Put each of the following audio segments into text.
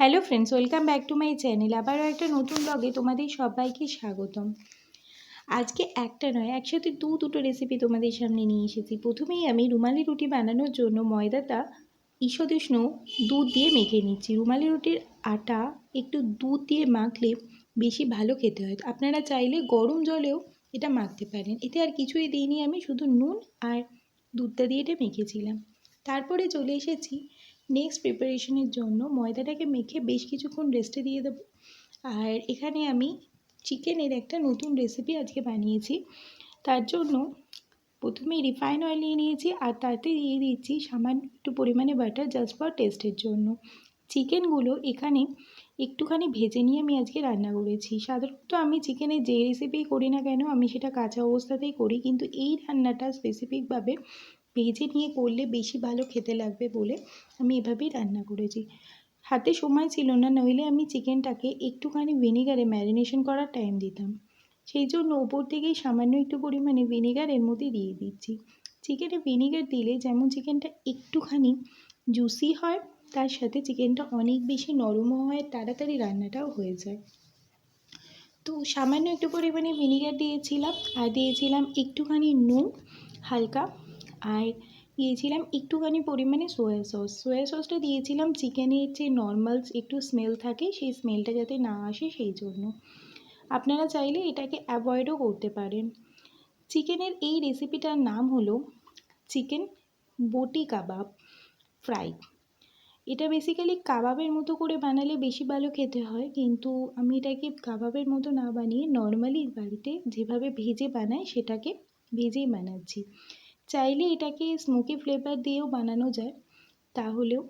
Hello friends welcome back to my channel আবারও একটা নতুন ব্লগে তোমাদের সবাইকে স্বাগতম। আজকে একটা নয়, একসাথে দু দুটো রেসিপি তোমাদের সামনে নিয়ে এসেছি। প্রথমেই আমি রুমালি রুটি বানানোর জন্য ময়দাটা ঈষদুষ্ণ দুধ দিয়ে মেখে নিচ্ছি। রুমালি রুটির আটা একটু দুধ দিয়ে মাখলে বেশি ভালো খেতে হয়। আপনারা চাইলে গরম জলেও এটা মাখতে পারেন। এতে আর কিছুই দিইনি আমি, শুধু নুন আর দুধটা দিয়ে এটা মেখেছিলাম। তারপরে চলে এসেছি নেক্সট প্রিপারেশনের জন্য ময়দাটাকে মেখে বেশ কিছুক্ষণ রেস্টে দিয়ে দেবো। আর এখানে আমি চিকেনের একটা নতুন রেসিপি আজকে বানিয়েছি। তার জন্য প্রথমে রিফাইন অয়েল নিয়ে নিয়েছি আর তাতে দিয়ে দিচ্ছি সামান্য একটু পরিমাণে বাটার জাস্ট ফর টেস্টের জন্য। চিকেনগুলো এখানে একটুখানি ভেজে নিয়ে আমি আজকে রান্না করেছি। সাধারণত আমি চিকেনে যে রেসিপি করি না কেন, আমি সেটা কাঁচা অবস্থাতেই করি। কিন্তু এই রান্নাটা স্পেসিফিকভাবে ভেজে নিয়ে করলে বেশি ভালো খেতে লাগবে বলে আমি এভাবেই রান্না করেছি। হাতে সময় ছিল না, নইলে আমি চিকেনটাকে একটুখানি ভিনিগারে ম্যারিনেশন করার টাইম দিতাম। সেই জন্য ওপর থেকেই সামান্য একটু পরিমাণে ভিনিগার এর মধ্যে দিয়ে দিচ্ছি। চিকেনে ভিনিগার দিলে যেমন চিকেনটা একটুখানি জুসি হয়, তার সাথে চিকেনটা অনেক বেশি নরমও হয়, তাড়াতাড়ি রান্নাটাও হয়ে যায়। তো সামান্য একটু পরিমাণে ভিনিগার দিয়েছিলাম, আর দিয়েছিলাম একটুখানি নুন, হালকা আর দিয়েছিলাম একটুখানি পরিমাণে সোয়া সস সোয়া সসটা দিয়েছিলাম চিকেনের যে নর্মাল একটু স্মেল থাকে, সেই স্মেলটা যাতে না আসে সেই জন্য। আপনারা চাইলে এটাকে অ্যাভয়েডও করতে পারেন। চিকেনের এই রেসিপিটার নাম হলো চিকেন বটি কাবাব ফ্রাই এটা বেসিক্যালি কাবাবের মতো করে বানালে বেশি ভালো খেতে হয়, কিন্তু আমি এটাকে কাবাবের মতো না বানিয়ে নর্মালি বাড়িতে যেভাবে ভেজে বানাই, সেটাকে ভেজেই বানাচ্ছি। চাইলে এটাকে স্মোকি ফ্লেভার দিয়েও বানানো যায়, তাহলেও,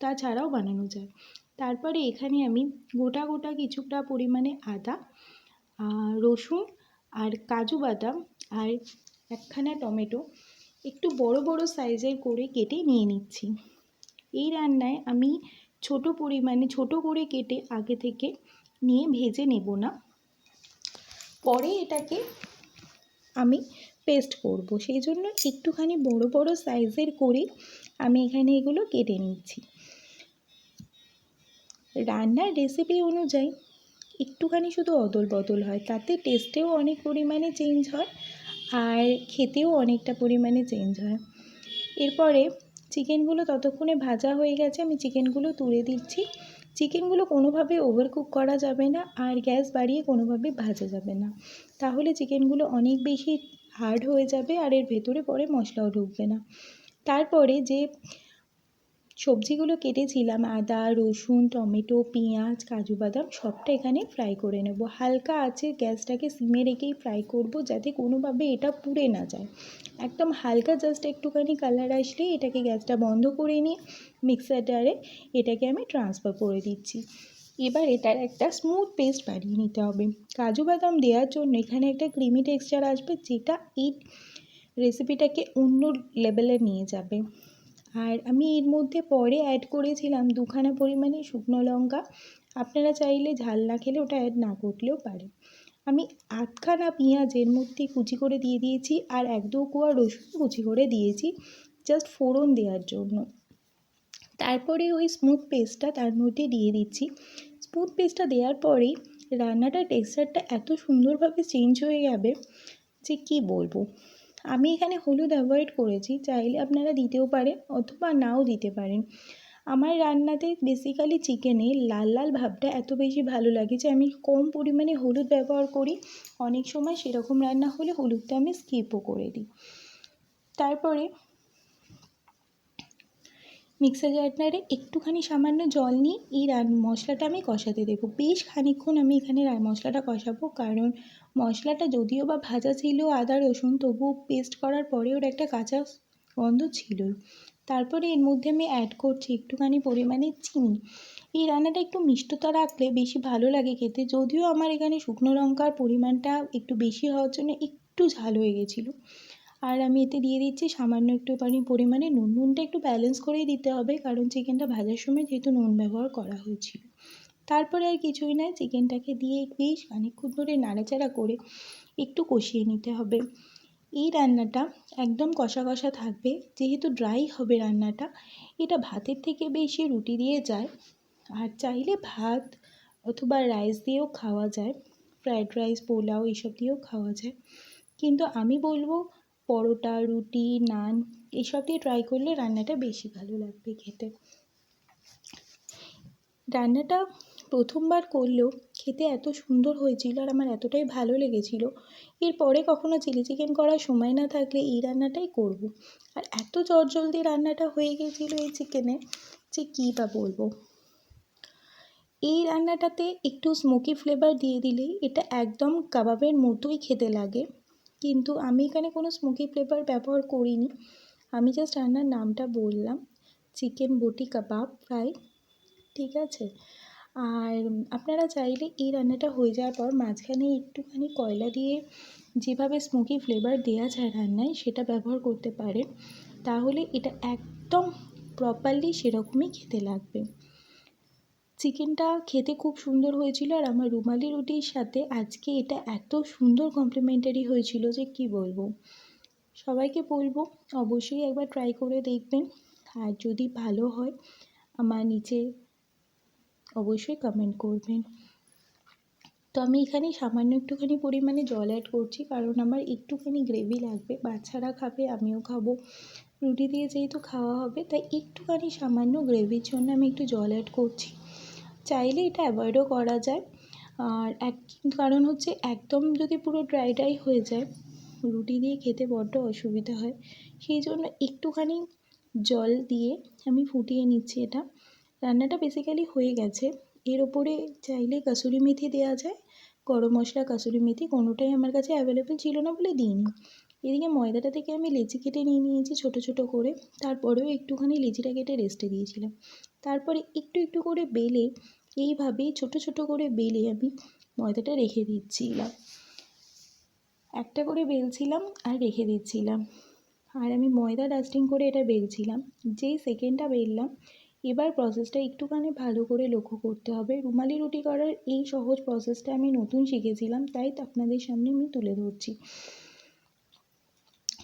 তাছাড়াও বানানো যায়। তারপরে এখানে আমি গোটা গোটা কিছুটা পরিমাণে আদা রসুন আর কাজু বাদাম আর একখানা টমেটো একটু বড় বড় সাইজের করে কেটে নিয়ে নিচ্ছি। এই রান্নায় আমি ছোট পরিমাণে, ছোট করে কেটে আগে থেকে নিয়ে ভেজে নেব না। পরে এটাকে আমি পেস্ট করব। সেই জন্য একটুখানি বড় বড় সাইজের করে আমি এখানে এগুলো কেটে নিচ্ছি। রান্নার রেসিপি অনুযায়ী একটুখানি শুধু অদল বদল হয়। তাতে টেস্টেও অনেক পরিমাণে চেঞ্জ হয় আর খেতেও অনেকটা পরিমাণে চেঞ্জ হয়। এরপরে চিকেনগুলো ততক্ষণে ভাজা হয়ে গেছে, আমি চিকেনগুলো তুলে দিচ্ছি। চিকেনগুলো কোনোভাবে ওভারকুক করা যাবে না আর গ্যাস বাড়িয়ে কোনোভাবে ভাজা যাবে না। তাহলে চিকেনগুলো অনেক বেশি হার্ড হয়ে যাবে আর এর ভেতরে পরে মশলাও ঢুকবে না। তারপরে যে সবজিগুলো কেটেছিলাম, আদা, রসুন, টমেটো, পেঁয়াজ, কাজু বাদাম, সবটা এখানে ফ্রাই করে নেব। হালকা আছে, গ্যাসটাকে সিমে রেখেই ফ্রাই করব যাতে কোনোভাবে এটা পুড়ে না যায়। একদম হালকা জাস্ট একটুখানি কালার আসলেই এটাকে গ্যাসটা বন্ধ করে নিয়ে মিক্সারটারে এটাকে আমি ট্রান্সফার করে দিচ্ছি। এবার এটার একটা স্মুথ পেস্ট বানিয়ে নিতে হবে। কাজু বাদাম দেওয়ার জন্য এখানে একটা ক্রিমি টেক্সচার আসবে, যেটা এই রেসিপিটাকে অন্য লেভেলে নিয়ে যাবে। আর আমি এর মধ্যে পরে অ্যাড করেছিলাম দুখানা পরিমাণে শুকনো লঙ্কা। আপনারা চাইলে ঝাল না খেলে ওটা অ্যাড না করলেও পারে আমি আধখানা পেঁয়াজ এর মধ্যে কুচি করে দিয়ে দিয়েছি আর এক দু কোয়া রসুন কুচি করে দিয়েছি জাস্ট ফোড়ন দেওয়ার জন্য। তারপরে ওই স্মুথ পেস্টটা তার মধ্যে দিয়ে দিচ্ছি। স্মুথ পেস্টটা দেওয়ার পরেই রান্নাটার টেক্সচারটা এত সুন্দরভাবে চেঞ্জ হয়ে যাবে যে কী বলব? আমি এখানে হলুদ অ্যাভয়েড করেছি, চাইলে আপনারা দিতেও পারেন অথবা নাও দিতে পারেন। আমার রান্নাতে বেসিক্যালি চিকেনে লাল লাল ভাবটা এত বেশি ভালো লাগে যে আমি কম পরিমাণে হলুদ ব্যবহার করি। অনেক সময় সেরকম রান্না হলে হলুদটা আমি স্কিপও করে দিই। তারপরে মিক্সার জারটারে একটুখানি সামান্য জল নিয়ে এই রান মশলাটা আমি কষাতে দেবো। বেশ খানিক্ষণ আমি এখানে রান মশলাটা কষাবো, কারণ মশলাটা যদিও বা ভাজা ছিল আদা, রসুন, তবুও পেস্ট করার পরে ওর একটা কাঁচা গন্ধ ছিল। তারপরে এর মধ্যে আমি অ্যাড করছি একটুখানি পরিমাণে চিনি। এই রান্নাটা একটু মিষ্টতা রাখলে বেশি ভালো লাগে খেতে, যদিও আমার এখানে শুকনো লঙ্কার পরিমাণটা একটু বেশি হওয়ার জন্য একটু ঝাল হয়ে গেছিল। আর আমি এতে দিয়ে দিচ্ছি সামান্য একটুখানি পরিমাণে নুন। নুনটা একটু ব্যালেন্স করেই দিতে হবে, কারণ চিকেনটা ভাজার সময় যেহেতু নুন ব্যবহার করা হয়েছিল। তারপরে আর কিছুই নয় চিকেনটাকে দিয়ে বেশ খানিকক্ষণ ধরে নাড়াচাড়া করে একটু কষিয়ে নিতে হবে। এই রান্নাটা একদম কষা কষা থাকবে, যেহেতু ড্রাই হবে রান্নাটা। এটা ভাতের থেকে বেশি রুটি দিয়ে যায়, আর চাইলে ভাত অথবা রাইস দিয়েও খাওয়া যায় ফ্রায়েড রাইস পোলাও এসব দিয়েও খাওয়া যায়। কিন্তু আমি বলব পরোটা, রুটি, নান এইসব দিয়ে ট্রাই করলে রান্নাটা বেশি ভালো লাগবে খেতে। রান্নাটা প্রথমবার করলেও খেতে এত সুন্দর হয়েছিল আর আমার এতটাই ভালো লেগেছিল। এরপরে কখনো চিলি চিকেন করার সময় না থাকলে এই রান্নাটাই করব। আর এত চটজলদি রান্নাটা হয়ে গিয়েছিল এই চিকেনে যে কী বা বলব। এই রান্নাটাতে একটু স্মোকি ফ্লেভার দিয়ে দিলেই এটা একদম কাবাবের মতোই খেতে লাগে। কিন্তু আমি এখানে কোনো স্মোকি ফ্লেভার ব্যবহার করিনি। আমি জাস্ট রান্নার নামটা বললাম চিকেন বটি কাবাব ফ্রাই ঠিক আছে? আর আপনারা চাইলে এই রান্নাটা হয়ে যাওয়ার পর মাঝখানে একটুখানি কয়লা দিয়ে যেভাবে স্মোকি ফ্লেভার দেওয়া যায় রান্নায় সেটা ব্যবহার করতে পারেন। তাহলে এটা একদম প্রপারলি সেরকমই খেতে লাগবে। চিকেনটা খেতে খুব সুন্দর হয়েছিল আর আমার রুমালি রুটির সাথে আজকে এটা এত সুন্দর কমপ্লিমেন্টারি হয়েছিল যে কি বলব? সবাইকে বলব, অবশ্যই একবার ট্রাই করে দেখবেন। আর যদি ভালো হয়, আমার নিচে অবশ্যই কমেন্ট করবেন। তো আমি এখানে সামান্য একটুখানি পরিমাণে জল অ্যাড করছি, কারণ আমার একটুখানি গ্রেভি লাগবে। বাচ্চারা খাবে, আমিও খাব। রুটি দিয়ে যেহেতু খাওয়া হবে, তাই একটুখানি সামান্য গ্রেভির জন্য আমি একটু জল অ্যাড করছি। চাইলে এটা অ্যাভয়েডও করা যায়। আর এক কারণ হচ্ছে একদম যদি পুরো ড্রাই ড্রাই হয়ে যায়, রুটি দিয়ে খেতে বড্ড অসুবিধা হয়। সেই জন্য একটুখানি জল দিয়ে আমি ফুটিয়ে নিচ্ছি এটা। রান্নাটা বেসিক্যালি হয়ে গেছে। এর ওপরে চাইলে কাসুরি মেথি দেওয়া যায়। গরম মশলা, কাসুরি মেথি কোনোটাই আমার কাছে অ্যাভেলেবেল ছিল না বলে দিইনি। এদিকে ময়দাটা থেকে আমি লেচি কেটে নিয়ে নিয়েছি ছোটো ছোটো করে। তারপরেও একটুখানি লেচিটা কেটে রেস্টে দিয়েছিলাম। তারপরে একটু একটু করে বেলে এইভাবেই ছোটো ছোটো করে বেলে আমি ময়দাটা রেখে দিচ্ছিলাম। একটা করে বেলছিলাম আর রেখে দিচ্ছিলাম। আর আমি ময়দা ডাস্টিং করে এটা বেলছিলাম। যেই সেকেন্ডটা বেললাম, এবার প্রসেসটা একটুখানি ভালো করে লক্ষ্য করতে হবে। রুমালি রুটি করার এই সহজ প্রসেসটা আমি নতুন শিখেছিলাম, তাই আপনাদের সামনে আমি তুলে ধরছি।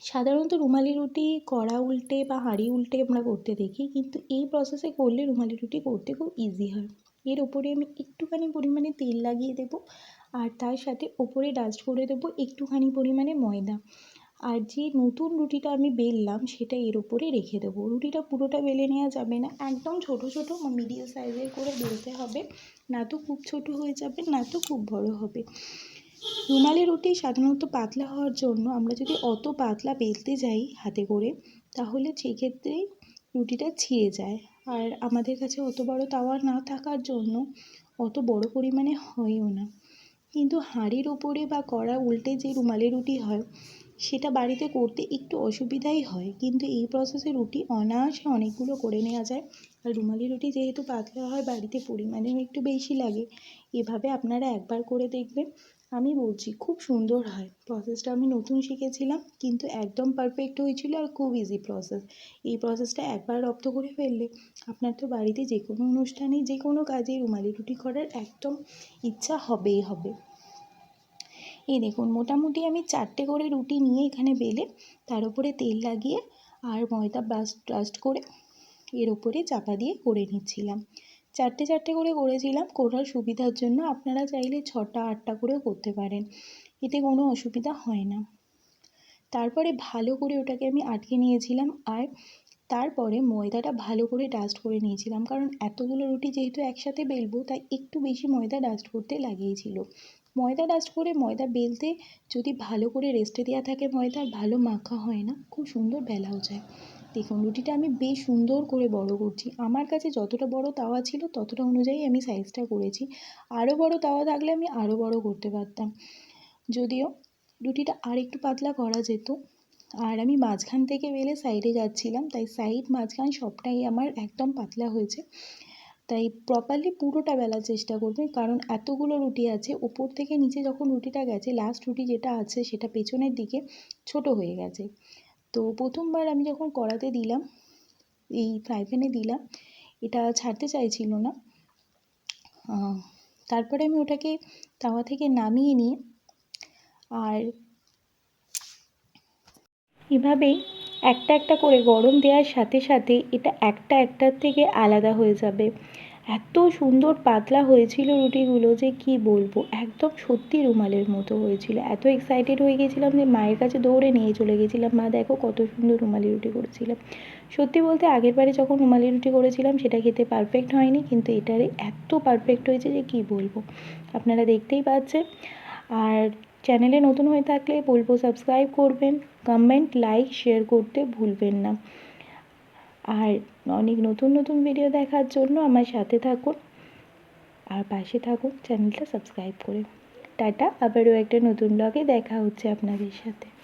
সাধারণত রুমালি রুটি, কড়া উল্টে বা হাঁড়ি উল্টে আমরা করতে দেখি, কিন্তু এই প্রসেসে করলে রুমালি রুটি করতে খুব ইজি হয়। এর ওপরে আমি একটুখানি পরিমাণে তেল লাগিয়ে দেবো, আর তার সাথে ওপরে ডাস্ট করে দেবো একটুখানি পরিমাণে ময়দা। আর যে নতুন রুটিটা আমি বেললাম, সেটা এর ওপরে রেখে দেবো। রুটিটা পুরোটা বেলে নেওয়া যাবে না, একদম ছোটো ছোটো মিডিয়াম সাইজের করে বেলতে হবে, না তো খুব ছোটো হয়ে যাবে, না তো খুব বড় হবে। রুমালি রুটি সাধারণত পাতলা হওয়ার জন্য আমরা যদি অত পাতলা বেলতে যাই হাতে করে, তাহলে সেক্ষেত্রে রুটিটা ছিঁড়ে যায়। আর আমাদের কাছে অত বড় তাওয়া না থাকার জন্য অত বড় পরিমাণে হয়ও না। কিন্তু হাঁড়ির ওপরে বা কড়া উল্টে যে রুমালি রুটি হয়, সেটা বাড়িতে করতে একটু অসুবিধাই হয়। কিন্তু এই প্রসেসে রুটি অনায়াসে অনেকগুলো করে নেওয়া যায়। আর রুমালি রুটি যেহেতু পাতলা হয়, বাড়িতে পরিমাণেও একটু বেশি লাগে। এভাবে আপনারা একবার করে দেখবেন। আমি বলছি, খুব সুন্দর হয়। প্রসেসটা আমি নতুন শিখেছিলাম, কিন্তু একদম পারফেক্ট হয়েছিল আর খুব ইজি প্রসেস এই প্রসেসটা একবার রপ্ত করে ফেললে আপনার তো বাড়িতে যে কোনো অনুষ্ঠানে, যে কোনো কাজে রুমালি রুটি করার একদম ইচ্ছা হবেই হবে। এই দেখুন, মোটামুটি আমি চারটে করে রুটি নিয়ে এখানে বেলে, তার উপরে তেল লাগিয়ে আর ময়দা ব্রাস্ট করে এর ওপরে চাপা দিয়ে করে নিচ্ছিলাম। চারটে চারটে করে করেছিলাম, করার সুবিধার জন্য আপনারা চাইলে ছটা, আটটা করেও করতে পারেন। এতে কোনো অসুবিধা হয় না। তারপরে ভালো করে ওটাকে আমি আটকে নিয়েছিলাম আর তারপরে ময়দাটা ভালো করে ডাস্ট করে নিয়েছিলাম। কারণ এতগুলো রুটি যেহেতু একসাথে বেলবো, তাই একটু বেশি ময়দা ডাস্ট করতে লাগিয়েছিল। ময়দা ডাস্ট করে ময়দা বেলতে যদি ভালো করে রেস্টে দেওয়া থাকে ময়দা ভালো মাখা হয় না, খুব সুন্দর বেলাও যায়। দেখুন, রুটিটা আমি বেশ সুন্দর করে বড় করছি। আমার কাছে যতটা বড় তাওয়া ছিল ততটা অনুযায়ী আমি সাইজটা করেছি। আরও বড় তাওয়া থাকলে আমি আরও বড় করতে পারতাম। যদিও রুটিটা আর একটু পাতলা করা যেত আর আমি মাঝখান থেকে বেলে সাইডে যাচ্ছিলাম, তাই সাইড মাঝখান সবটাই আমার একদম পাতলা হয়েছে। তাই প্রপারলি পুরোটা বেলার চেষ্টা করবে, কারণ এতগুলো রুটি আছে, ওপর থেকে নিচে যখন রুটিটা গেছে লাস্ট রুটি যেটা আছে সেটা পেছনের দিকে ছোট হয়ে গেছে। তো প্রথমবার আমি যখন কড়াতে দিলাম, এই ফ্রাই প্যানে দিলাম, এটা ছাড়তে চাইছিল না। তারপরে আমি ওটাকে তাওয়া থেকে নামিয়ে নিয়ে আর এভাবেই একটা একটা করে গরম দেওয়ার সাথে সাথে এটা একটা একটার থেকে আলাদা হয়ে যাবে। এত সুন্দর পাতলা হয়েছিল রুটিগুলো যে কি বলব? একদম সত্যি রুমালের মতো হয়েছিল। এত এক্সাইটেড হয়ে গেছিলাম যে মায়ের কাছে দৌড়ে নিয়ে চলে গেছিলাম। মা দেখো কত সুন্দর রুমালি রুটি করেছিলাম। সত্যি বলতে আগের বারে যখন রুমালি রুটি করেছিলাম সেটা খেতে পারফেক্ট হয়নি, কিন্তু এটারে এত পারফেক্ট হয়েছে যে কি বলব? আপনারা দেখতেই পাচ্ছেন। আর চ্যানেলে নতুন হয়ে থাকলে বলব সাবস্ক্রাইব করবেন। কমেন্ট লাইক শেয়ার করতে ভুলবেন না। আর অনেক নতুন নতুন ভিডিও দেখার জন্য আমার সাথে থাকুন। আর পাশে থাকুন চ্যানেলটা সাবস্ক্রাইব করে। টাটা, আবারও একটা নতুন ব্লগে দেখা হচ্ছে আপনাদের সাথে।